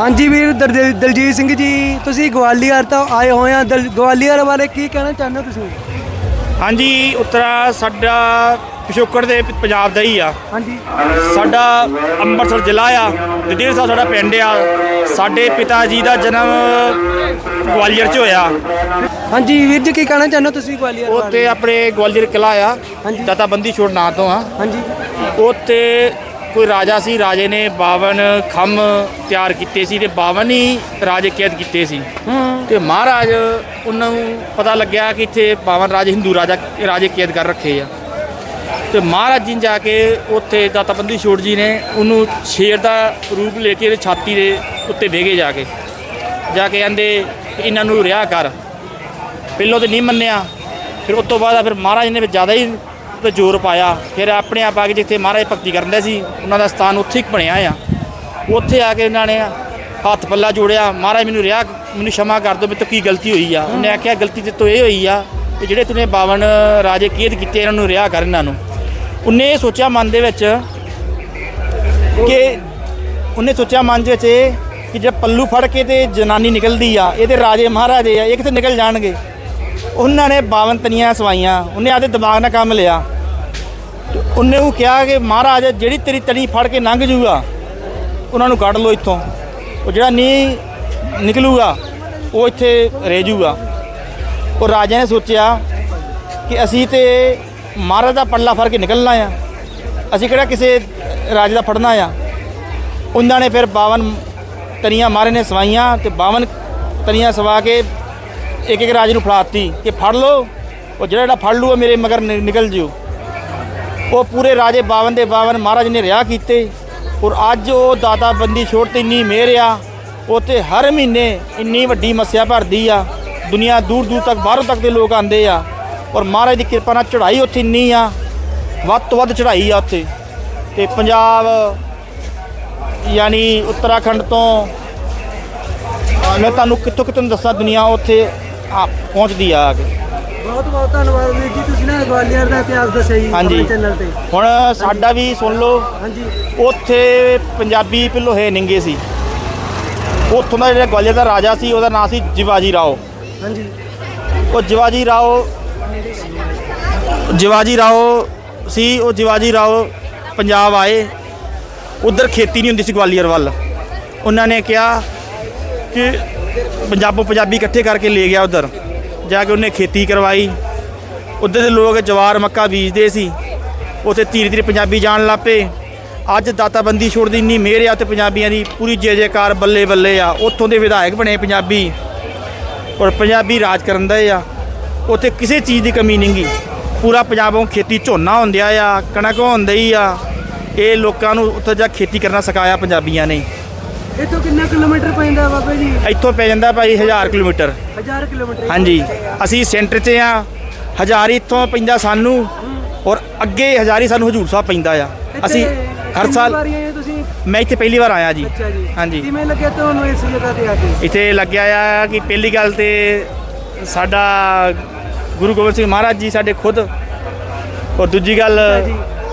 ਹਾਂਜੀ ਵੀਰ ਦਰਦਿਲ- ਦਲਜੀਤ ਸਿੰਘ ਜੀ ਤੁਸੀਂ ਗਵਾਲੀਅਰ ਤੋਂ ਆਏ ਹੋਏ ਆ। ਦਲ- ਗਵਾਲੀਅਰ ਬਾਰੇ ਕੀ ਕਹਿਣਾ ਚਾਹੁੰਦੇ ਹੋ ਤੁਸੀਂ? ਹਾਂਜੀ ਉੱਤਰਾ ਸਾਡਾ ਪਿਛੋਕੜ ਦੇ ਪ- ਪੰਜਾਬ ਦਾ ਹੀ ਆ। ਹਾਂਜੀ। ਸਾਡਾ ਅੰਮ੍ਰਿਤਸਰ ਜ਼ਿਲ੍ਹਾ ਆ ਜਦੀਰ ਸਾਹਿਬ ਸਾਡਾ ਪਿੰਡ ਆ। ਸਾਡੇ ਪਿਤਾ ਜੀ ਦਾ ਜਨਮ ਗਵਾਲੀਅਰ 'ਚ ਹੋਇਆ। ਹਾਂਜੀ ਵੀਰ ਜੀ ਕੀ ਕਹਿਣਾ ਚਾਹੁੰਦੇ ਹੋ ਤੁਸੀਂ ਗਵਾਲੀਅਰ ਬਾਰੇ? ਉੱਥੇ ਆਪਣੇ ਗਵਾਲੀਅਰ ਕਿਲਾ ਆ। ਹਾਂਜੀ। ਦਾਤਾ ਬੰਦੀ ਛੋੜ ਨਾਂ ਤੋਂ ਆ। ਹਾਂਜੀ। ਉੱਥੇ ਕੋਈ ਰਾਜਾ ਸੀ ਰਾਜੇ ਨੇ 52 ਖੰਮ ਤਿਆਰ ਕੀਤੇ ਸੀ ਤੇ 52 ਹੀ ਰਾਜੇ ਕੈਦ ਕੀਤੇ ਸੀ। ਤੇ ਮਹਾਰਾਜ ਉਹਨਾਂ ਨੂੰ ਪਤਾ ਲੱਗਿਆ ਕਿ ਇੱਥੇ 52 ਰਾਜੇ ਹਿੰਦੂ ਰਾਜਾ ਰਾਜੇ ਕੈਦ ਕਰ ਰੱਖੇ ਆ। ਤੇ ਮਹਾਰਾਜ ਜੀ ਜਾ ਕੇ ਉੱਥੇ ਦਾਤਾ ਬੰਦੀ ਛੋੜ ਜੀ ਨੇ ਉਹਨੂੰ ਸ਼ੇਰ ਦਾ ਰੂਪ ਲੈ ਕੇ ਇਹਦੇ ਛਾਤੀ ਦੇ ਉੱਤੇ ਗਏ ਜਾ ਕੇ। ਜਾ ਕੇ ਕਹਿੰਦੇ ਇਹਨਾਂ ਨੂੰ ਰਿਹਾ ਕਰ। ਪਹਿਲੋਂ ਤੇ ਨਹੀਂ ਮੰਨਿਆ ਫਿਰ ਉਸ ਤੋਂ ਬਾਅਦ ਫਿਰ ਮਹਾਰਾਜ ਨੇ ਜ਼ਿਆਦਾ ਹੀ ਤੇ ਜ਼ੋਰ ਪਾਇਆ। ਫਿਰ ਆਪਣੇ ਆਪ ਆ ਕੇ ਜਿੱਥੇ ਮਹਾਰਾਜ ਭਗਤੀ ਕਰਦੇ ਸੀ, ਉਹਨਾਂ ਦਾ ਸਥਾਨ ਉੱਥੇ ਹੀ ਬਣਿਆ ਆ। ਉੱਥੇ ਆ ਕੇ ਉਹਨਾਂ ਨੇ ਹੱਥ ਪੱਲਾ ਜੋੜਿਆ। ਮਹਾਰਾਜ ਮੈਨੂੰ ਰਿਹਾ, ਮੈਨੂੰ ਸ਼ਮਾ ਕਰ ਦਿਓ, ਮੇਰੇ ਤੋਂ ਕੀ ਗਲਤੀ ਹੋਈ ਆ। ਉਹਨੇ ਆਖਿਆ, ਗਲਤੀ ਤੇ ਤੋਂ ਇਹ ਹੋਈ ਆ ਕਿ ਜਿਹੜੇ ਤੂੰ 52 ਰਾਜੇ ਕੀਤ ਕੀਤੇ, ਇਹਨਾਂ ਨੂੰ ਰਿਹਾ ਕਰ ਇਹਨਾਂ ਨੂੰ। ਉਹਨੇ ਇਹ ਸੋਚਿਆ ਮਨ ਦੇ ਵਿੱਚ ਕਿ ਉਹਨੇ ਸੋਚਿਆ ਮਨ ਦੇ ਵਿੱਚ ਇਹ ਕਿ ਜੇ ਪੱਲੂ ਫੜ ਕੇ ਤੇ ਜਨਾਨੀ ਨਿਕਲਦੀ ਆ ਇਹਦੇ ਰਾਜੇ ਮਹਾਰਾਜੇ ਆ, ਇਹ ਕਿਤੇ ਨਿਕਲ ਜਾਣਗੇ? ਉਹਨਾਂ ਨੇ 52 ਤਨੀਆਂ ਸਵਾਈਆਂ। ਉਹਨੇ ਆਦੇ ਦਿਮਾਗ ਨਾਲ ਕੰਮ ਲਿਆ। ਉਹਨੇ ਉਹ ਕਿਹਾ ਕਿ ਮਹਾਰਾਜ, ਜਿਹੜੀ ਤੇਰੀ ਤਣੀ ਫੜ ਕੇ ਲੰਘ ਜੂਗਾ, ਉਹਨਾਂ ਨੂੰ ਕੱਢ ਲਓ ਇੱਥੋਂ। ਉਹ ਜਿਹੜਾ ਨਹੀਂ ਨਿਕਲੂਗਾ, ਉਹ ਇੱਥੇ ਰਹਿ ਜੂਗਾ। ਉਹ ਰਾਜਾ ਨੇ ਸੋਚਿਆ ਕਿ ਅਸੀਂ ਤੇ ਮਹਾਰਾਜ ਦਾ ਪੱਲਾ ਫੜ ਕੇ ਨਿਕਲਣਾ ਆ। ਅਸੀਂ ਕਿਹੜਾ ਕਿਸੇ ਰਾਜੇ ਦਾ ਫੜਨਾ ਆ। ਉਹਨਾਂ ਨੇ ਫਿਰ 52 ਤਨੀਆਂ ਮਾਰੇ ਨੇ ਸਵਾਈਆਂ ਤੇ 52 ਤਨੀਆਂ ਸਵਾ ਕੇ ਇੱਕ ਇੱਕ ਰਾਜ ਨੂੰ ਫੜਾਤੀ ਕਿ ਫੜ ਲਓ, ਉਹ ਜਿਹੜਾ ਜਿਹੜਾ ਫੜ ਲੂਗਾ ਮੇਰੇ ਮਗਰ ਨਿਕਲ ਜਿਓ। ਉਹ ਪੂਰੇ ਰਾਜੇ 52 ਦੇ 52 ਮਹਾਰਾਜ ਨੇ ਰਿਹਾ ਕੀਤੇ। ਔਰ ਅੱਜ ਉਹ ਦਾਤਾ ਬੰਦੀ ਛੋੜ ਤੇ ਇੰਨੀ ਮਿਹਰ ਆ ਉੱਥੇ ਹਰ ਮਹੀਨੇ ਇੰਨੀ ਵੱਡੀ ਮੱਸਿਆ ਭਰਦੀ ਆ। ਦੁਨੀਆ ਦੂਰ ਦੂਰ ਤੱਕ, ਬਾਹਰੋਂ ਤੱਕ ਦੇ ਲੋਕ ਆਉਂਦੇ ਆ। ਔਰ ਮਹਾਰਾਜ ਦੀ ਕਿਰਪਾ ਨਾਲ ਚੜ੍ਹਾਈ ਉੱਥੇ ਇੰਨੀ ਆ, ਵੱਧ ਤੋਂ ਵੱਧ ਚੜ੍ਹਾਈ ਆ ਉੱਥੇ। ਤੇ ਪੰਜਾਬ, ਯਾਨੀ ਉੱਤਰਾਖੰਡ ਤੋਂ, ਮੈਂ ਤੁਹਾਨੂੰ ਕਿੱਥੋਂ ਕਿੱਥੋਂ ਦੱਸਾਂ, ਦੁਨੀਆ ਉੱਥੇ ਆ, ਪਹੁੰਚਦੀ ਆ ਆ ਕੇ। ਬਹੁਤ ਬਹੁਤ ਧੰਨਵਾਦ ਵੀਰ ਜੀ ਤੁਸੀਂ ਨਾ ਗਵਾਲੀਅਰ ਦਾ ਇਤਿਹਾਸ ਦੱਸਿਆ ਜੀ ਹਾਂਜੀ। ਆਪਣੇ ਚੈਨਲ ਤੇ। ਹੁਣ ਸਾਡਾ ਵੀ ਸੁਣ ਲਓ ਹਾਂਜੀ। ਉੱਥੇ ਪੰਜਾਬੀ ਪਹਿਲੋਂ ਹੈ ਨਿੰਗੇ ਸੀ। ਉੱਥੋਂ ਦਾ ਜਿਹੜਾ ਗਵਾਲੀਅਰ ਦਾ ਰਾਜਾ ਸੀ ਉਹਦਾ ਨਾਂ ਸੀ ਜਿਵਾਜੀ ਰਾਓ। ਹਾਂਜੀ। ਉਹ ਜਿਵਾਜੀ ਰਾਓ ਜਿਵਾਜੀ ਰਾਓ ਸੀ ਉਹ ਜਿਵਾਜੀ ਰਾਓ ਪੰਜਾਬ ਆਏ। ਉਧਰ ਖੇਤੀ ਨਹੀਂ ਹੁੰਦੀ ਸੀ ਗਵਾਲੀਅਰ ਵੱਲ। ਉਹਨਾਂ ਨੇ ਕਿਹਾ ਕਿ ਪੰਜਾਬੋਂ ਪੰਜਾਬੀ ਇਕੱਠੇ ਕਰਕੇ ਲੈ ਗਿਆ ਉਧਰ। ਜਾ ਕੇ ਉਹਨੇ ਖੇਤੀ ਕਰਵਾਈ। ਉੱਧਰ ਦੇ ਲੋਕ ਜਵਾਰ ਮੱਕਾ ਬੀਜਦੇ ਸੀ। ਉੱਥੇ ਧੀਰੇ ਧੀਰੇ ਪੰਜਾਬੀ ਜਾਣ ਲੱਪੇ ਅੱਜ ਦਾਤਾਬੰਦੀ ਛੋੜਦੀ ਇੰਨੀ ਮਿਹਰ ਆ ਤੇ ਪੰਜਾਬੀਆਂ ਦੀ ਪੂਰੀ ਜੇ ਜੈਕਾਰ ਬੱਲੇ ਬੱਲੇ ਆ। ਉੱਥੋਂ ਦੇ ਵਿਧਾਇਕ ਬਣੇ ਪੰਜਾਬੀ। ਔਰ ਪੰਜਾਬੀ ਰਾਜ ਕਰਨ ਦਾ ਆ। ਉੱਥੇ ਕਿਸੇ ਚੀਜ਼ ਦੀ ਕਮੀ ਨਹੀਂ ਗਈ ਪੂਰਾ ਪੰਜਾਬੋਂ ਖੇਤੀ ਝੋਨਾ ਹੁੰਦਿਆ ਆ, ਕਣਕ ਹੁੰਦੀ ਆ। ਇਹ ਲੋਕਾਂ ਨੂੰ ਉੱਥੇ ਜਾ ਖੇਤੀ ਕਰਨਾ ਸਿਖਾਇਆ ਪੰਜਾਬੀਆਂ ਨੇ। ਇੱਥੋਂ ਕਿੰਨਾ ਕਿਲੋਮੀਟਰ ਪੈਂਦਾ ਬਾਬਾ ਜੀ? ਇੱਥੋਂ ਪੈ ਜਾਂਦਾ ਭਾਈ 1000 ਕਿਲੋਮੀਟਰ। 1000 ਕਿਲੋਮੀਟਰ ਹਾਂਜੀ। ਅਸੀਂ ਸੈਂਟਰ 'ਚ ਆ ਹਜ਼ਾਰੀ ਇੱਥੋਂ ਪੈਂਦਾ ਸਾਨੂੰ ਔਰ ਅੱਗੇ ਹਜ਼ਾਰੀ ਸਾਨੂੰ ਹਜੂਰ ਸਾਹਿਬ ਪੈਂਦਾ ਆ। ਅਸੀਂ ਹਰ ਸਾਲ ਮੈਂ ਇੱਥੇ ਪਹਿਲੀ ਵਾਰ ਆਇਆ ਜੀ। ਹਾਂਜੀ। ਕਿਵੇਂ ਲੱਗਿਆ ਤੁਹਾਨੂੰ ਇਸ ਜਗ੍ਹਾ ਤੇ ਆ ਕੇ? ਇੱਥੇ ਲੱਗਿਆ ਆ ਕਿ ਪਹਿਲੀ ਗੱਲ ਤੇ ਸਾਡਾ ਗੁਰੂ ਗੋਬਿੰਦ ਸਿੰਘ ਮਹਾਰਾਜ ਜੀ ਸਾਡੇ ਖੁਦ ਔਰ ਦੂਜੀ ਗੱਲ।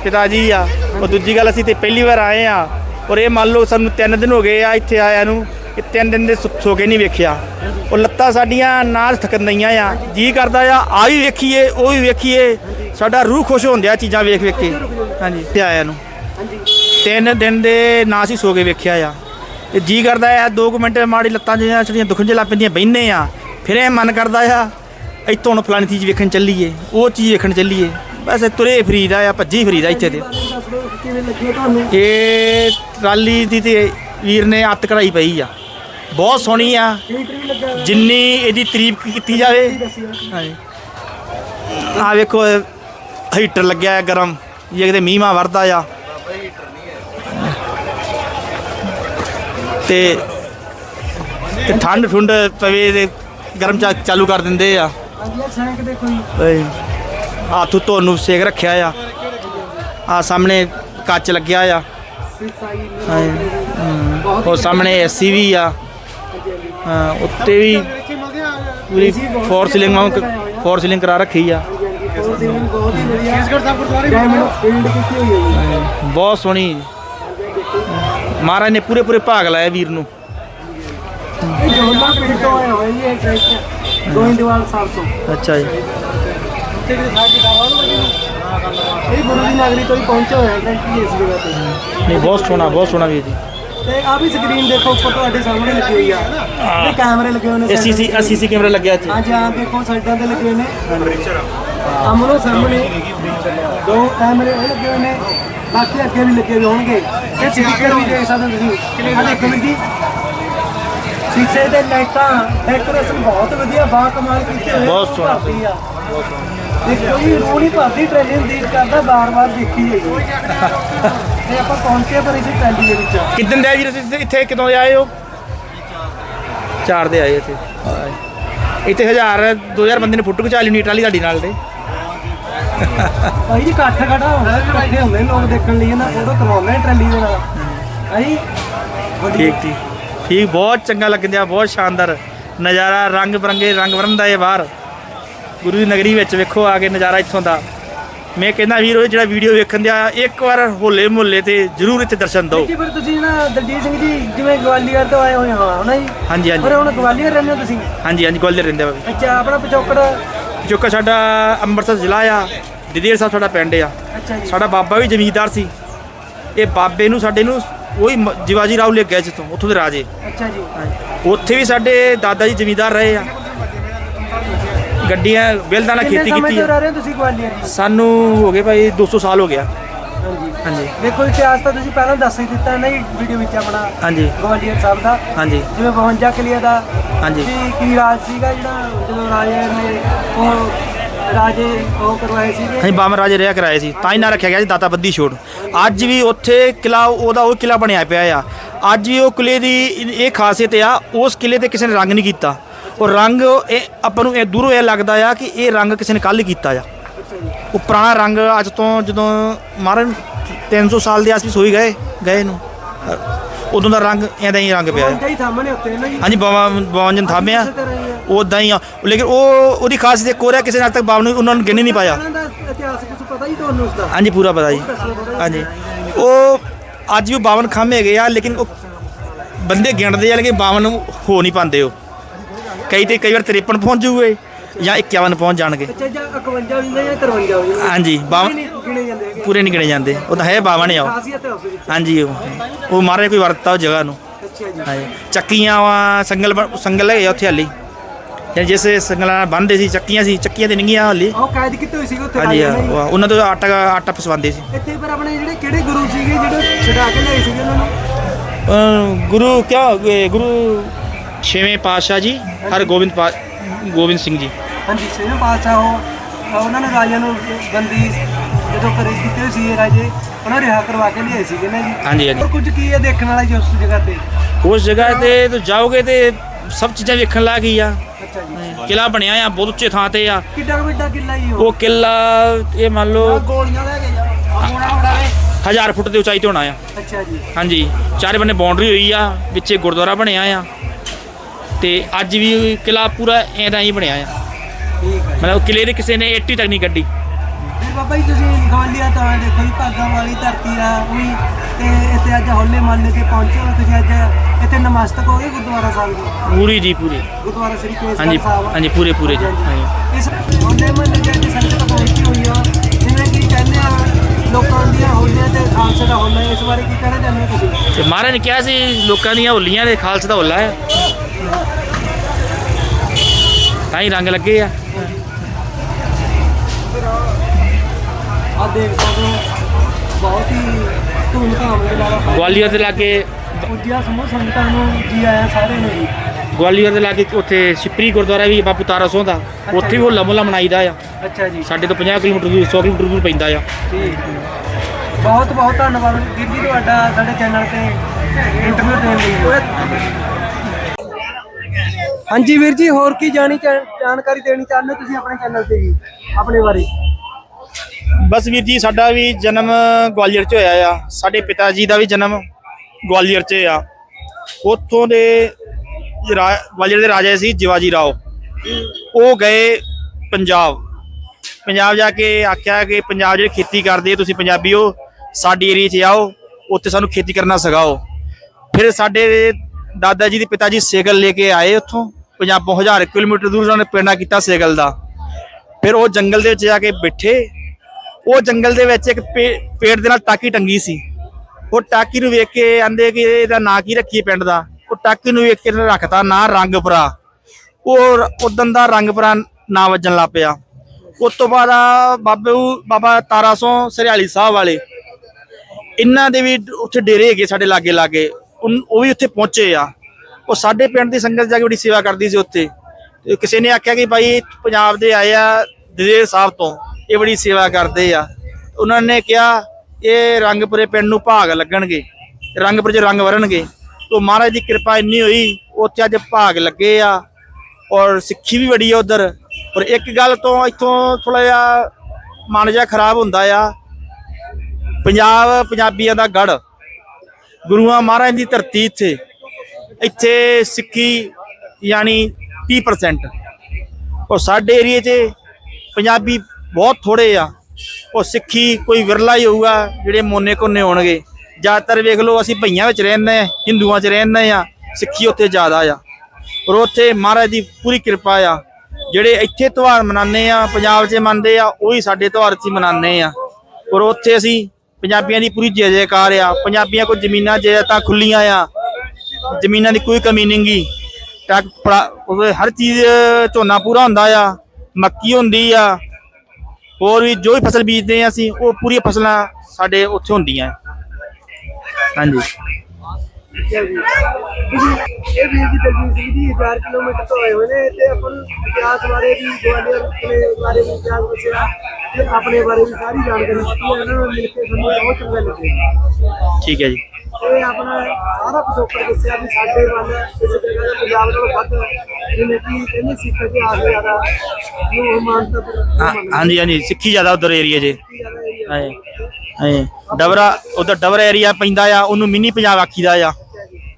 ਪਿਤਾ ਜੀ ਆ। ਔਰ ਦੂਜੀ ਗੱਲ ਅਸੀਂ ਤੇ ਪਹਿਲੀ ਵਾਰ ਆਏ ਆ। ਔਰ ਇਹ ਮੰਨ ਲਓ ਸਾਨੂੰ 3 ਦਿਨ ਹੋ ਗਏ ਆ ਇੱਥੇ ਆਇਆਂ ਨੂੰ ਕਿ 3 ਦਿਨ ਦੇ ਸੁ- ਕੇ ਨਹੀਂ ਵੇਖਿਆ। ਉਹ ਲੱਤਾਂ ਸਾਡੀਆਂ ਨਾਲ ਥਕਨ ਦਈਆਂ ਆ। ਜੀ ਕਰਦਾ ਆ ਆ ਵੀ ਵੇਖੀਏ ਉਹ ਵੀ ਵੇਖੀਏ। ਸਾਡਾ ਰੂਹ ਖੁਸ਼ ਹੁੰਦਿਆ ਚੀਜ਼ਾਂ ਵੇਖ ਵੇਖ ਕੇ। ਹਾਂਜੀ ਤੇ ਆਇਆਂ ਨੂੰ। ਤਿੰਨ ਦਿਨ ਦੇ ਨਾ ਸੀ ਸੋ ਕੇ ਵੇਖਿਆ ਆ। ਤੇ ਜੀ ਕਰਦਾ ਆ 2 ਮਿੰਟ ਮਾੜੀ ਲੱਤਾਂ ਜਿਹੜੀਆਂ ਛੜੀਆਂ ਦੁਖਣ ਜਿਹਾ ਪੈਂਦੀਆਂ ਬਹਿੰਦੇ ਆ। ਫਿਰ ਇਹ ਮਨ ਕਰਦਾ ਆ ਇੱਥੋਂ ਹੁਣ ਫਲਾਣੀ ਚੀਜ਼ ਵੇਖਣ ਚੱਲੀਏ ਉਹ ਚੀਜ਼ ਵੇਖਣ ਚੱਲੀਏ। ਬਸ ਤੁਰੇ ਫਰੀਦਾ ਆ ਭੱਜੀ ਫਰੀਦਾ ਇੱਥੇ ਤੇ। ਇਹ ਟਰਾਲੀ ਦੀ ਤੇ ਵੀਰ ਨੇ ਅੱਤ ਕਢਾਈ ਪਈ ਆ। ਬਹੁਤ ਸੋਹਣੀ ਆ। ਜਿੰਨੀ ਇਹਦੀ ਤਾਰੀਫ ਕੀਤੀ ਜਾਵੇ। ਦੱਸਿਓ ਹਾਂਜੀ। ਆ ਵੇਖੋ, ਹੀਟਰ ਲੱਗਿਆ ਹੈ ਗਰਮ। ਜੇ ਕਿਤੇ ਮੀਂਹ ਮਾ ਵਰਦਾ ਆ। ਤੇ ਠੰਡ ਠੁੰਡ ਪਵੇ ਤੇ ਗਰਮ ਚਾ- ਚਾਲੂ ਕਰ ਦਿੰਦੇ ਆ। ਹੱਥ ਧੋਣ ਨੂੰ ਸੇਕ ਰੱਖਿਆ ਆ। ਆ ਸਾਹਮਣੇ ਕੱਚ ਲੱਗਿਆ ਆ। ਹਾਂ, ਉਹ ਸਾਹਮਣੇ ਏਸੀ ਵੀ ਆ। ਹਾਂ ਉੱਤੇ ਵੀ ਪੂਰੀ ਫੋਰ ਸੀਲਿੰਗ ਫੋਰ ਸੀਲਿੰਗ ਕਰਾ ਰੱਖੀ ਆ। ਬਹੁਤ ਸੋਹਣੀ। ਮਹਾਰਾਜ ਨੇ ਪੂਰੇ ਪੂਰੇ ਭਾਗ ਲਾਇਆ ਵੀਰ ਨੂੰ। ਗੋਇੰਦਵਾਲ ਸਾਹਿਬ ਤੋਂ ਅੱਛਾ ਜੀ। ਇਹ ਗੁਰੂ ਦੀ ਨਗਰੀ ਤੋਂ ਹੀ ਪਹੁੰਚੇ ਹੋਏ ਹੈ ਕਿ ਇਸ ਜਗ੍ਹਾ ਤੇ? ਨਹੀਂ ਬਹੁਤ ਸੋਹਣਾ ਬਹੁਤ ਸੋਹਣਾ ਵੀਰ ਜੀ। ਤੇ ਆ ਵੀ ਸਕਰੀਨ ਦੇਖੋ ਉੱਪਰ ਤੁਹਾਡੇ ਸਾਹਮਣੇ ਲੱਗੀ ਹੋਈ ਆ। ਇਹ ਕੈਮਰੇ ਲੱਗੇ ਹੋਏ ਨੇ ਇਹ ਸੀਸੀ ਸੀਸੀ ਕੈਮਰਾ ਲੱਗਿਆ ਇੱਥੇ। ਹਾਂਜੀ ਹਾਂ ਦੇਖੋ ਸਾਈਡਾਂ ਤੇ ਲੱਗੇ ਹੋਏ ਨੇ। ਆਮਨੋ ਸਾਹਮਣੇ ਦੋ ਕੈਮਰੇ ਇਹ ਲੱਗੇ ਹੋਏ ਨੇ। ਬਾਕੀ ਅੱਗੇ ਵੀ ਲੱਗੇ ਹੋਏ ਹੋਣਗੇ। ਇਹ ਸਪੀਕਰ ਵੀ ਦੇਖ ਸਕਦੇ ਹੋ ਤੁਸੀਂ। ਆ ਦੇਖੋ ਜੀ। ਸ਼ੀਸ਼ੇ ਦੇ ਲਾਈਟਾਂ ਡੈਕੋਰੇਸ਼ਨ ਬਹੁਤ ਵਧੀਆ ਬਾ ਕਮਾਲ ਕੀਤੀ ਹੋਈ ਹੈ। ਬਹੁਤ ਸੋਹਣਾ। ਭਰਦੀ ਆ। ਦੇਖੋ ਜੀ ਰੂਹ ਨਹੀਂ ਭਰਦੀ ਟ੍ਰੇਨ ਨੂੰ ਦੇਖ ਕਰਦਾ ਬਾਰ-ਬਾਰ ਦੇਖੀ ਹੈ ਜੀ ਇਹ ਆਪਾਂ ਪਹੁੰਚੇ ਪਰ ਇਸੇ ਟੈਲੀ ਦੇ ਵਿੱਚ। ਕਿੱਦਣ ਦੇ ਵੀਰ ਤੁਸੀਂ? ਇੱਥੇ ਕਿਦੋਂ ਦੇ ਆਏ ਹੋ? ਚਾਰ ਦੇ ਆਏ ਇੱਥੇ। ਇੱਥੇ ਹਜ਼ਾਰ 2000 ਬੰਦੇ ਨੇ ਫੋਟੋ ਖਿਚਾ ਲਈ ਨੀ ਟਰਾਲੀ ਤੁਹਾਡੀ ਨਾਲ ਦੇ। ਭਾਈ ਜੀ ਇਕੱਠ ਖੜਾ ਹੁੰਦਾ ਇਕੱਠੇ ਹੁੰਦੇ ਨੇ ਲੋਕ ਦੇਖਣ ਲਈ ਇਹਨਾਂ ਫੋਟੋ ਕਰਵਾਉਂਦੇ ਨੇ ਟਰਾਲੀ ਦੇ ਨਾਲ। ਭਾਈ ਠੀਕ ਠੀਕ। ਠੀਕ ਬਹੁਤ ਚੰਗਾ ਲੱਗਦਾ ਬਹੁਤ ਸ਼ਾਨਦਾਰ। ਨਜ਼ਾਰਾ ਰੰਗ ਬਰੰਗੇ ਰੰਗ ਵਰੰਦਾ ਇਹ ਬਾਹਰ। ਗੁਰੂ ਦੀ ਨਗਰੀ ਵਿੱਚ ਵੇਖੋ ਆ ਕੇ ਨਜ਼ਾਰਾ ਇੱਥੋਂ ਦਾ। ਮੈਂ ਕਹਿੰਦਾ ਵੀਰ ਉਹ ਜਿਹੜਾ ਵੀਡੀਓ ਵੇਖਣ ਦਿਆ ਇੱਕ ਵਾਰ ਹੋਲੇ ਮੁਹੱਲੇ ਤੇ ਜ਼ਰੂਰ ਇੱਥੇ ਦਰਸ਼ਨ ਦਿਓ। ਜੀ ਫਿਰ ਤੁਸੀਂ ਨਾ ਦਲਜੀਤ ਸਿੰਘ ਜੀ ਜਿਵੇਂ ਗਵਾਲੀਅਰ ਤੋਂ ਆਏ ਹੋਏ ਹਾਂ ਹਨਾ ਜੀ? ਹਾਂਜੀ ਪਰ ਹਾਂਜੀ ਹੁਣ ਗਵਾਲੀਅਰ ਰਹਿੰਦੇ ਹੋ ਤੁਸੀਂ? ਹਾਂਜੀ ਹਾਂਜੀ ਗੋਲਦੇ ਰਹਿੰਦੇ ਆ ਬਾਬੀ ਅੱਛਾ ਆਪਣਾ ਪਿਛੋਕੜ? ਚੁੱਕਾ ਸਾਡਾ ਅੰਮ੍ਰਿਤਸਰ ਜ਼ਿਲ੍ਹਾ ਆ ਦਦੇਰ ਸਾਹਿਬ ਸਾਡਾ ਪਿੰਡ ਆ। ਅੱਛਾ ਜੀ। ਸਾਡਾ ਬਾਬਾ ਵੀ ਜ਼ਮੀਂਦਾਰ ਸੀ। ਇਹ ਬਾਬੇ ਨੂੰ ਸਾਡੇ ਨੂੰ ਉਹੀ ਜਿਵਾਜੀ ਰਾਓ ਲੈ ਗਿਆ ਜਿੱਥੋਂ ਉੱਥੋਂ ਦੇ ਰਾਜੇ। ਅੱਛਾ ਜੀ। ਉੱਥੇ ਵੀ ਸਾਡੇ ਦਾਦਾ ਜੀ ਜ਼ਮੀਂਦਾਰ ਰਹੇ ਆ। ਗੱਡੀਆਂ ਬਿਲਦਾਂ ਨਾਲ ਕਿੰਨੇ ਖੇਤੀ ਸਮੇਂ ਕੀਤੀ ਤੋਂ ਆ। ਰਹਿ ਰਹੇ ਹੋ ਤੁਸੀਂ ਗਵਾਲੀਅਰ ਜੀ? ਸਾਨੂੰ ਹੋ ਗਏ ਭਾਈ 200 ਸਾਲ ਹੋ ਗਿਆ। ਹਾਂਜੀ। ਹਾਂਜੀ। ਦੇਖੋ ਇਤਿਹਾਸ ਤਾਂ ਤੁਸੀਂ ਪਹਿਲਾਂ ਦੱਸ ਹੀ ਦਿੱਤਾ ਨਾ ਜੀ ਵੀਡੀਓ ਵਿੱਚ ਆਪਣਾ ਹਾਂਜੀ। ਗਵਾਲੀਅਰ ਸਾਹਿਬ ਦਾ। ਹਾਂਜੀ। ਜਿਵੇਂ 52 ਕਿਲਿਆਂ ਦਾ। ਹਾਂਜੀ। ਕੀ ਕੀ ਰਾਜ ਸੀਗਾ ਜਿਹੜਾ ਜਦੋਂ ਰਾਜੇ ਨੇ ਉਹ ਰਾਜੇ ਉਹ ਕਰਵਾਏ ਸੀਗੇ? ਅਸੀਂ ਬਾਮਨ ਰਾਜੇ ਰਿਆ ਕਰਾਏ ਸੀ ਤਾਂ ਹੀ ਨਾਂ ਰੱਖਿਆ ਗਿਆ ਸੀ ਦਾਤਾ ਬੰਦੀ ਛੋੜ। ਅੱਜ ਵੀ ਉੱਥੇ ਕਿਲਾ ਉਹਦਾ ਉਹ ਕਿਲਾ ਬਣਿਆ ਪਿਆ ਆ। ਅੱਜ ਵੀ ਉਹ ਕਿਲੇ ਦੀ ਇਹ ਖਾਸੀਅਤ ਆ ਉਸ ਕਿਲੇ ਤੇ ਕਿਸੇ ਨੇ ਰੰਗ ਨਹੀਂ ਕੀਤਾ। ਉਹ ਰੰਗ ਇਹ ਆਪਾਂ ਨੂੰ ਇਹ ਦੂਰੋਂ ਇਹ ਲੱਗਦਾ ਆ ਕਿ ਇਹ ਰੰਗ ਕਿਸੇ ਨੇ ਕੱਲ ਕੀਤਾ ਆ। ਉਹ ਪੁਰਾਣਾ ਰੰਗ ਅੱਜ ਤੋਂ ਜਦੋਂ ਮਹਾਰਾਜ 300 ਸਾਲ ਦੇ ਆਸ-ਪਾਸ ਹੋਈ ਗਏ ਗਏ ਨੂੰ। ਉਦੋਂ ਦਾ ਰੰਗ ਐਦਾ ਹੀ ਰੰਗ ਪਿਆ ਹੀ ਹਾਂਜੀ ਬਾਵਾ ਬਾਵਨ ਹੀ ਆ। ਉਦਾਂ ਹੀ ਆ। ਲੇਕਿਨ ਉਹ ਉਹਦੀ ਖਾਸੀਅਤ ਇੱਕ ਹੋਰ ਹੈ ਕਿਸੇ ਨੇ ਅੱਜ ਤੱਕ ਬਾਵਨ ਉਹਨਾਂ ਨੂੰ ਗਿਣ ਨਹੀਂ ਪਾਇਆ। ਹਾਂਜੀ ਪੂਰਾ ਪਤਾ ਜੀ। ਹਾਂਜੀ। ਉਹ ਅੱਜ ਵੀ 52 ਖਾਮੇ ਹੈਗੇ ਆ ਲੇਕਿਨ ਉਹ ਬੰਦੇ ਗਿਣਦੇ ਆ ਲੇਕਿਨ 52 ਹੋ ਨਹੀਂ ਪਾਉਂਦੇ ਉਹ। ਕਈ ਤੇ ਕਈ ਵਾਰ 53 ਪਹੁੰਚ ਜੂਗੇ ਜਾਂ 51 ਪਹੁੰਚ ਜਾਣਗੇ। ਅੱਛਾ ਜਾਂ 51 ਹੋ ਜਾਂਦਾ ਜਾਂ 53 ਹੋ ਜਾਂਦਾ ਹਾਂਜੀ ਇਹ 52 ਨਹੀਂ ਗਿਣੇ ਜਾਂਦੇ ਹੈਗੇ। ਪੂਰੇ ਨਹੀਂ ਗਿਣੇ ਜਾਂਦੇ। ਉਹ ਤਾਂ ਹੈ 52 ਆ ਉਹ। ਖਾਸੀਅਤ ਹੈ ਉਸ ਵਿੱਚ। ਹਾਂਜੀ ਉਹ ਉਹ ਮਾਰੇ ਕੋਈ ਵਰਤਾ ਉਹ ਜਗ੍ਹਾ ਨੂੰ। ਅੱਛਾ ਜੀ। ਹਾਂਜੀ। ਚੱਕੀਆਂ ਵਾ ਸੰਗਲ ਬਣ- ਸੰਗਲ ਹੈਗੇ ਆ ਉੱਥੇ ਹਾਲੀ। ਜਾਂ ਜਿਸ ਸੰਗਲਾਂ ਨਾਲ ਬੰਨਦੇ ਸੀ ਚੱਕੀਆਂ ਸੀ ਚੱਕੀਆਂ ਤੇ ਨੰਗੀਆਂ ਹਾਲੀ। ਉਹ ਕੈਦ ਕੀਤੇ ਹੋਏ ਸੀਗੇ? ਉੱਥੇ ਹਾਂਜੀ ਰਾਜੇ ਨੇ। ਉਹ- ਉਹਨਾਂ ਤੋਂ ਆਟਾ ਆਟਾ ਪਸਵਾਉਂਦੇ ਸੀ। ਇੱਥੇ ਪਰ ਆਪਣੇ ਜਿਹੜੇ ਕਿਹੜੇ ਗੁਰੂ ਸੀਗੇ ਜਿਹੜੇ ਛਡਾ ਕੇ ਲਿਆਏ ਸੀਗੇ ਉਹਨਾਂ ਨੂੰ? ਅਹ ਗੁਰੂ ਕਿਆ ਇਹ ਗੁਰੂ ਛੇਵੇਂ ਪਾਤਸ਼ਾਹ ਜੀ ਹਰਗੋਬਿੰਦ ਪਾ ਗੋਬਿੰਦ ਸਿੰਘ ਜੀ। ਹਾਂਜੀ ਛੇਵੇਂ ਪਾਤਸ਼ਾਹ ਉਹ ਉਹਨਾਂ ਨੇ ਰਾਜਿਆਂ ਨੂੰ ਬੰਦੀ ਜਦੋਂ ਕਰੇ ਕੀਤੇ ਹੋਏ ਸੀ ਇਹ ਰਾਜੇ ਉਹਨਾਂ ਨੂੰ ਰਿਹਾ ਕਰਵਾ ਕੇ ਲਿਆਏ ਸੀਗੇ ਨਾ ਜੀ। ਹਾਂਜੀ ਹਾਂਜੀ। ਹੋਰ ਕੁਝ ਕੀ ਹੈ ਦੇਖਣ ਵਾਲਾ ਜੀ ਉਸ ਜਗ੍ਹਾ ਤੇ? ਉਸ ਜਗ੍ਹਾ ਤੇ ਤੁਸੀਂ ਜਾਓਗੇ ਤੇ ਸਭ ਚੀਜ਼ਾਂ ਵੇਖਣ ਲੱਗ ਗਈ ਆ। ਅੱਛਾ ਜੀ। ਕਿਲਾ ਬਣਿਆ ਆ ਬਹੁਤ ਉੱਚੇ ਥਾਂ ਤੇ ਆ। ਕਿੱਡਾ ਕੁ ਵੱਡਾ ਕਿੱਲਾ ਜੀ ਉਹ? ਉਹ ਕਿਲਾ ਇਹ ਮੰਨ ਲਓ ਗੋਲੀਆਂ ਲੈ ਕੇ ਜਾ ਮੋੜਾ ਮੋੜਾ ਹਜ਼ਾਰ ਫੁੱਟ ਦੀ ਉਚਾਈ ਤੇ ਹੋਣਾ ਆ। ਅੱਛਾ ਜੀ। ਹਾਂਜੀ ਚਾਰੇ ਬੰਨੇ ਬਾਉਂਡਰੀ ਹੋਈ ਆ ਵਿੱਚੇ ਗੁਰਦੁਆਰਾ ਬਣਿਆ ਆ। ਤੇ ਅੱਜ ਵੀ ਕਿਲਾ ਪੂਰਾ ਐਦਾਂ ਹੀ ਬਣਿਆ ਆ। ਠੀਕ ਹੈ ਮਤਲਬ ਕਿਲੇ ਦੇ ਕਿਸੇ ਨੇ 80 ਤੱਕ ਨਹੀਂ ਕੱਢੀ। ਫਿਰ ਬਾਬਾ ਜੀ ਤੁਸੀਂ ਗਵਾਲੀਆ ਤਾਂ ਦੇਖੋ ਜੀ ਭਾਗਾਂ ਵਾਲੀ ਧਰਤੀ ਆ ਉਹੀ ਤੇ ਇੱਥੇ ਅੱਜ ਹੋਲੇ ਮਹੱਲੇ ਤੇ ਪਹੁੰਚੇ ਹੋ ਤੁਸੀਂ ਅੱਜ। ਇੱਥੇ ਨਮਸਤਕ ਹੋ ਗਏ ਗੁਰਦੁਆਰਾ ਸਾਹਿਬ ਦੇ ਪੂਰੀ ਜੀ ਪੂਰੀ। ਗੁਰਦੁਆਰਾ ਸ੍ਰੀ ਕੇਸਗੜ੍ਹ ਹਾਂਜੀ ਸਾਹਿਬ ਹਾਂਜੀ ਪੂਰੇ ਪੂਰੇ ਜੀ ਹਾਂਜੀ। ਇਸ ਹੋਲੇ ਮਹੱਲੇ ਦੇ ਅੱਜ ਸੰਗਤ ਪਹੁੰਚੀ ਹੋਈ ਆ। ਜਿਵੇਂ ਕਿ ਕਹਿੰਦੇ ਆ ਲੋਕਾਂ ਦੀਆਂ ਹੋਲੀਆਂ ਤੇ ਖਾਲਸੇ ਦਾ ਹੋਲਾ ਇਸ ਬਾਰੇ ਕੀ ਕਹਿਣਾ ਚਾਹੁੰਦੇ ਹੋ ਤੁਸੀਂ? ਤੇ ਮਹਾਰਾਜ ਨੇ ਕਿਹਾ ਸੀ ਲੋਕਾਂ ਦੀਆਂ ਹੋਲੀਆਂ ਦੇ ਖਾਲਸੇ ਦਾ ਹੋਲਾ ਹੈ। ਤਾਂ ਹੀ ਰੰਗ ਲੱਗੇ ਆ। ਆ ਦੇਖ ਸਕਦੇ ਹੋ ਬਹੁਤ ਹੀ ਧੂਮਧਾਮ ਦੇ ਨਾਲ ਗਵਾਲੀਅਰ ਦੇ ਲਾਗੇ ਪੂਜਿਆ ਸਮੂਹ ਸੰਗਤਾਂ ਨੂੰ ਜੀ ਆਇਆਂ ਸਾਰਿਆਂ ਨੂੰ ਜੀ। ਗਵਾਲੀਅਰ ਦੇ ਲਾਗੇ ਉੱਥੇ ਸਿਪਰੀ ਗੁਰਦੁਆਰਾ ਵੀ ਬਾਪੂ ਤਾਰਾ ਸਿੰਘ ਦਾ। ਉੱਥੇ ਵੀ ਹੋਲਾ ਮੁਹੱਲਾ ਮਨਾਈਦਾ ਆ। ਅੱਛਾ ਜੀ। ਸਾਡੇ ਤੋਂ 50 ਕਿਲੋਮੀਟਰ ਦੂਰ 100 ਕਿਲੋਮੀਟਰ ਦੂਰ ਪੈਂਦਾ ਆ। ਠੀਕ ਬਹੁਤ ਬਹੁਤ ਧੰਨਵਾਦ। ਵੀਰ ਜੀ ਤੁਹਾਡਾ ਸਾਡੇ ਚੈਨਲ ਤੇ ਇੰਟਰਵਿਊ ਦੇਣ ਲਈ। ਹਾਂਜੀ ਵੀਰ ਜੀ, ਹੋਰ ਕੀ ਜਾਣੀ ਚਾ- ਜਾਣਕਾਰੀ ਦੇਣੀ ਚਾਹੁੰਦੇ ਹੋ ਤੁਸੀਂ ਆਪਣੇ ਚੈਨਲ ਤੇ ਜੀ, ਆਪਣੇ ਬਾਰੇ? ਬਸ ਵੀਰ ਜੀ, ਸਾਡਾ ਵੀ ਜਨਮ ਗਵਾਲੀਅਰ 'ਚ ਹੋਇਆ ਆ। ਸਾਡੇ ਪਿਤਾ ਜੀ ਦਾ ਵੀ ਜਨਮ ਗਵਾਲੀਅਰ 'ਚ ਆ। ਉੱਥੋਂ ਦੇ ਰਾ- ਗਵਾਲੀਅਰ ਦੇ ਰਾਜਾ ਸੀ ਜਿਵਾਜੀ ਰਾਓ। ਉਹ ਗਏ ਪੰਜਾਬ। ਪੰਜਾਬ ਜਾ ਕੇ ਆਖਿਆ ਕਿ ਪੰਜਾਬ ਜਿਹੜੀ ਖੇਤੀ ਕਰਦੇ, ਤੁਸੀਂ ਪੰਜਾਬੀ ਹੋ ਸਾਡੀ ਏਰੀਆ 'ਚ ਆਓ, ਉੱਥੇ ਸਾਨੂੰ ਖੇਤੀ ਕਰਨਾ ਸਿਖਾਓ। ਫਿਰ ਸਾਡੇ ਦਾਦਾ ਜੀ ਦੇ ਪਿਤਾ ਜੀ ਸੇਗਲ ਲੈ ਕੇ ਆਏ ਉੱਥੋਂ ਪੰਜਾਬੋਂ ਹਜ਼ਾਰ ਕਿਲੋਮੀਟਰ ਦੂਰ ਉਹਨਾਂ ਨੇ ਪਿੰਡਾ ਕੀਤਾ ਸੇਗਲ ਦਾ। ਫਿਰ ਉਹ ਜੰਗਲ ਦੇ ਵਿੱਚ ਜਾ ਕੇ ਬੈਠੇ। ਉਹ ਜੰਗਲ ਦੇ ਵਿੱਚ ਇੱਕ ਪੇ- ਪੇੜ ਦੇ ਨਾਲ ਟਾਕੀ ਟੰਗੀ ਸੀ। ਉਹ ਟਾਕੀ ਨੂੰ ਵੇਖ ਕੇ ਆਂਦੇ ਕਿ ਇਹਦਾ ਨਾਂ ਕੀ ਰੱਖੀਏ ਪਿੰਡ ਦਾ? ਉਹ ਟਾਕੀ ਨੂੰ ਵੇਖ ਕੇ ਇਹਨੇ ਰੱਖਤਾ ਨਾਂ ਰੰਗਪੁਰਾ। ਉਹ ਉਦੋਂ ਦਾ ਰੰਗਪੁਰਾ ਨਾਂ ਵੱਜਣ ਲੱਗ ਪਿਆ। ਉਸ ਤੋਂ ਬਾਅਦ ਬਾਬੇ ਬਾਬਾ ਤਾਰਾ ਸੋਂ ਸਰਿਆਲੀ ਸਾਹਿਬ ਵਾਲੇ। ਇਹਨਾਂ ਦੇ ਵੀ ਉੱਥੇ ਡੇਰੇ ਹੈਗੇ ਸਾਡੇ ਲਾਗੇ ਲਾਗੇ ਉਨ- ਉਹ ਵੀ ਉੱਥੇ ਪਹੁੰਚੇ ਆ। ਉਹ ਸਾਡੇ ਪਿੰਡ ਦੀ ਸੰਗਤ ਜਾ ਕੇ ਬੜੀ ਸੇਵਾ ਕਰਦੀ ਸੀ ਉੱਥੇ। ਤੇ ਕਿਸੇ ਨੇ ਆਖਿਆ ਕਿ ਭਾਈ ਪੰਜਾਬ ਦੇ ਆਏ ਆ ਦਲੇਰ ਸਾਹਿਬ ਤੋਂ, ਇਹ ਬੜੀ ਸੇਵਾ ਕਰਦੇ ਆ। ਉਹਨਾਂ ਨੇ ਕਿਹਾ, ਇਹ ਰੰਗਪੁਰੇ ਪਿੰਡ ਨੂੰ ਭਾਗ ਲੱਗਣਗੇ। ਰੰਗਪੁਰ ਚ ਰੰਗ ਵਰਨਗੇ। ਤੋਂ ਮਹਾਰਾਜ ਦੀ ਕਿਰਪਾ ਇੰਨੀ ਹੋਈ, ਉੱਥੇ ਅੱਜ ਭਾਗ ਲੱਗੇ ਆ। ਔਰ ਸਿੱਖੀ ਵੀ ਬੜੀ ਆ ਉਧਰ। ਔਰ ਇੱਕ ਗੱਲ ਤੋਂ ਇੱਥੋਂ ਥੋੜਾ ਜਿਹਾ ਮਨ ਜਿਹਾ ਖਰਾਬ ਹੁੰਦਾ ਆ। ਪੰਜਾਬ ਪੰਜਾਬੀਆਂ ਦਾ ਗੜ ਗੁਰੂਆਂ ਮਹਾਰਾਜ ਦੀ ਧਰਤੀ ਇੱਥੇ ਇੱਥੇ ਸਿੱਖੀ ਯਾਨੀ 30% ਔਰ ਸਾਡੇ ਏਰੀਏ 'ਚ ਪੰਜਾਬੀ ਬਹੁਤ ਥੋੜੇ ਆ। ਉਹ ਸਿੱਖੀ ਕੋਈ ਵਿਰਲਾ ਹੀ ਹੋਊਗਾ, ਜਿਹੜੇ ਮੋਨੇ ਕੋਨੇ ਹੋਣਗੇ। ਜ਼ਿਆਦਾਤਰ ਵੇਖ ਲਓ, ਅਸੀਂ ਭਈਆਂ ਵਿੱਚ ਰਹਿੰਦੇ ਆ ਹਿੰਦੂਆਂ 'ਚ ਰਹਿੰਦੇ ਆ ਸਿੱਖੀ ਉੱਥੇ ਜ਼ਿਆਦਾ ਆ। ਔਰ ਉੱਥੇ ਮਹਾਰਾਜ ਦੀ ਪੂਰੀ ਕਿਰਪਾ ਆ। ਜਿਹੜੇ ਇੱਥੇ ਤਿਉਹਾਰ ਮਨਾਉਂਦੇ ਆ, ਪੰਜਾਬ 'ਚ ਮੰਨਦੇ ਆ, ਉਹੀ ਸਾਡੇ ਤਿਉਹਾਰ 'ਚ ਹੀ ਮਨਾਉਂਦੇ ਆ। ਔਰ ਉੱਥੇ ਅਸੀਂ ਪੰਜਾਬੀਆਂ ਦੀ ਪੂਰੀ ਜੈ ਜੈਕਾਰ ਆ। ਪੰਜਾਬੀਆਂ ਕੋਲ ਜ਼ਮੀਨਾਂ ਜਾਇਦਾਦਾਂ ਖੁੱਲੀਆਂ ਆ। ਜ਼ਮੀਨਾਂ ਦੀ ਕੋਈ ਕਮੀ ਨਹੀਂਗੀ ਟੱਕ ਹਰ ਚੀਜ਼, ਝੋਨਾ ਪੂਰਾ ਹੁੰਦਾ ਆ। ਮੱਕੀ ਹੁੰਦੀ ਆ। ਹੋਰ ਵੀ ਜੋ ਵੀ ਫਸਲ ਬੀਜਦੇ ਆ ਅਸੀਂ, ਉਹ ਪੂਰੀਆਂ ਫਸਲਾਂ ਸਾਡੇ ਉੱਥੇ ਹੁੰਦੀਆਂ ਹਾਂਜੀ। ਅੱਛਾ ਜੀ। ਤੁਸੀਂ ਇਹ ਵੀਰ ਜੀ ਦਲਜੀਤ ਸਿੰਘ ਜੀ 1000 ਕਿਲੋਮੀਟਰ ਤੋਂ ਆਏ ਹੋਏ ਨੇ, ਤੇ ਆਪਾਂ ਨੂੰ ਇਤਿਹਾਸ ਬਾਰੇ ਵੀ, ਗਵਾਲੀਅਰ ਕਿਲੇ ਬਾਰੇ ਵੀ ਇਤਿਹਾਸ ਦੱਸਿਆ ਤੇ ਆਪਣੇ ਬਾਰੇ ਵੀ ਸਾਰੀ ਜਾਣਕਾਰੀ ਦਿੱਤੀ ਹੈ। ਇਹਨਾਂ ਨੂੰ ਮਿਲ ਕੇ ਸਾਨੂੰ ਬਹੁਤ ਚੰਗਾ ਲੱਗਿਆ। ਠੀਕ ਹੈ ਜੀ। ਤੇ ਆਪਣਾ ਸਾਰਾ ਪਿਛੋਕੜ ਦੱਸਿਆ ਵੀ ਸਾਡੇ ਵੱਲ ਇਸ ਜਗ੍ਹਾ ਦਾ ਪੰਜਾਬ ਨਾਲੋਂ ਵੱਧ ਜਿਵੇਂ ਕਿ ਕਹਿੰਦੇ ਸਿੱਖ ਇਤਿਹਾਸ ਜ਼ਿਆਦਾ ਨੂੰ ਮਾਨਤਾ ਪਰ ਹਾਂ- ਹਾਂਜੀ ਹਾਂਜੀ ਸਿੱਖੀ ਜ਼ਿਆਦਾ ਉਧਰ ਏਰੀਆ 'ਚ। ਹਾਂਜੀ ਡਬਰਾ ਉਧਰ ਡਬਰਾ ਏਰੀਆ ਪੈਂਦਾ ਆ ਉਹਨੂੰ ਮਿੰਨੀ ਪੰਜਾਬ ਆਖੀਦਾ ਆ।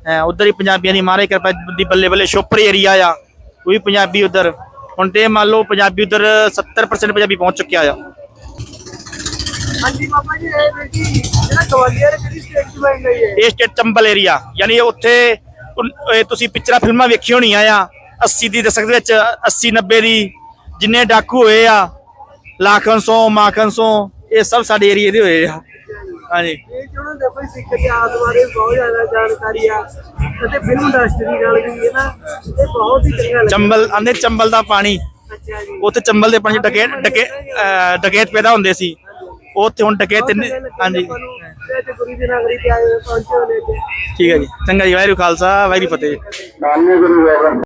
ਹੈ ਉਧਰ ਹੀ ਪੰਜਾਬੀਆਂ ਦੀ ਮਾਰੇ ਕਿਰਪਾ ਦੀ ਬੱਲੇ ਬੱਲੇ ਸ਼ੋਪਰ ਏਰੀਆ ਆ ਉਹ ਵੀ ਪੰਜਾਬੀ ਉਧਰ। ਹੁਣ ਤੇ ਮੰਨ ਲਓ ਪੰਜਾਬੀ ਉਧਰ 70% ਪੰਜਾਬੀ ਪਹੁੰਚ ਚੁੱਕਿਆ ਆ। ਹਾਂਜੀ ਬਾਬਾ ਜੀ ਇਹ ਵੀਰ ਜੀ ਜਿਹੜਾ ਗਵਾਲੀਅਰ ਕਿਹੜੀ ਸਟੇਟ ਚ ਪੈਂਦਾ ਹੈ ਇਹ ਸਟੇਟ ਚੰਬਲ ਏਰੀਆ ਯਾਨੀ ਉੱਥੇ ਇਹ ਤੁਸੀਂ ਪਿਕਚਰਾਂ ਫਿਲਮਾਂ ਵੇਖੀ ਹੋਣੀਆਂ ਆ 80 ਦੀ ਦਸ਼ਕ ਦੇ ਵਿੱਚ 80 90 ਦੀ ਜਿੰਨੇ ਡਾਕੂ ਹੋਏ ਆ ਲਾਖਨ ਸੋ ਮਾਖਨ ਸੋ ਇਹ ਸਭ ਸਾਡੇ ਏਰੀਏ ਦੇ ਹੋਏ ਆ। ਹਾਂਜੀ। ਇਹ ਜਿਹਨਾਂ ਦੇ ਭਾਈ ਸਿੱਖ ਇਤਿਹਾਸ ਬਾਰੇ ਬਹੁਤ ਜ਼ਿਆਦਾ ਜਾਣਕਾਰੀ ਆ ਅਤੇ ਫਿਲਮ ਇੰਡਸਟਰੀ ਨਾਲ ਵੀ ਹੈ ਨਾ ਇਹ ਬਹੁਤ ਹੀ ਚੰਗਾ ਲੱਗਦਾ ਚੰਬਲ ਆਂਦੇ ਚੰਬਲ ਦਾ ਪਾਣੀ। ਅੱਛਾ ਜੀ। ਉੱਥੇ ਚੰਬਲ ਦੇ ਪਾਣੀ 'ਚ ਡਕੇਤ ਅਹ ਡਕੇਤ ਪੈਦਾ ਹੁੰਦੇ ਸੀ। ਉੱਥੇ ਹੁਣ ਡਕੇਤ ਨਹੀਂ ਹਾਂਜੀ। ਤੇ ਗੁਰੂ ਦੀ ਨਗਰੀ ਤੇ ਆਏ ਹੋਏ ਪਹੁੰਚੇ ਹੋਏ ਨੇ ਇੱਥੇ। ਠੀਕ ਹੈ ਜੀ। ਚੰਗਾ ਜੀ ਵਾਹਿਗੁਰੂ ਖਾਲਸਾ ਵਾਹਿਗੁਰੂ ਫਤਿਹ। ਨਾਨੇ ਗੁਰੂ ਗੋਬਿੰਦ